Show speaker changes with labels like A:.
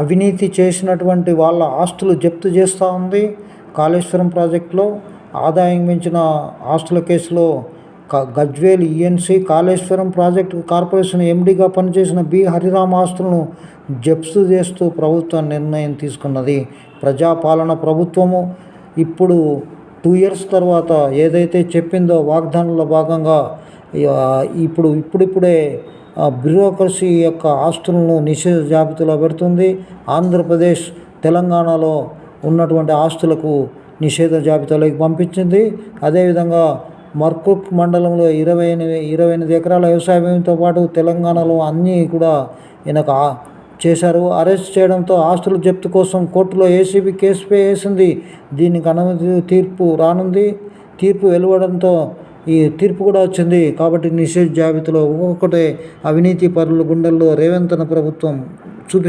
A: అవినీతి చేసినటువంటి వాళ్ళ ఆస్తులు జప్తు చేస్తూ ఉంది. కాళేశ్వరం ప్రాజెక్టులో ఆదాయం మించిన ఆస్తుల కేసులో క Gajwel ENC Kaleshwaram project corporation ఎండీగా పనిచేసిన బి హరిరామ్ ఆస్తులను జప్తు చేస్తూ ప్రభుత్వం నిర్ణయం తీసుకున్నది. ప్రజాపాలన ప్రభుత్వము ఇప్పుడు టూ ఇయర్స్ తర్వాత ఏదైతే చెప్పిందో వాగ్దానంలో భాగంగా ఇప్పుడు ఇప్పుడిప్పుడే బ్యూరోక్రసీ యొక్క ఆస్తులను నిషేధ జాబితాలో పెడుతుంది. ఆంధ్రప్రదేశ్ తెలంగాణలో ఉన్నటువంటి ఆస్తులకు నిషేధ జాబితాలోకి పంపించింది. అదేవిధంగా మర్కుక్ మండలంలో ఇరవై ఎనిమిది ఇరవై ఎనిమిది ఎకరాల వ్యవసాయ భూమితో పాటు తెలంగాణలో అన్నీ కూడా ఈయనకు చేశారు. అరెస్ట్ చేయడంతో ఆస్తుల జప్తు కోసం కోర్టులో ఏసీబీ కేసుపై వేసింది. దీనికి అనుమతి తీర్పు రానుంది. తీర్పు వెలువడంతో ఈ తీర్పు కూడా వచ్చింది. కాబట్టి నిషేధ జాబితాలో ఒక్కొక్కటే అవినీతి పరుల గుండెల్లో రేవంత్ అన్న ప్రభుత్వం చూపిస్తుంది.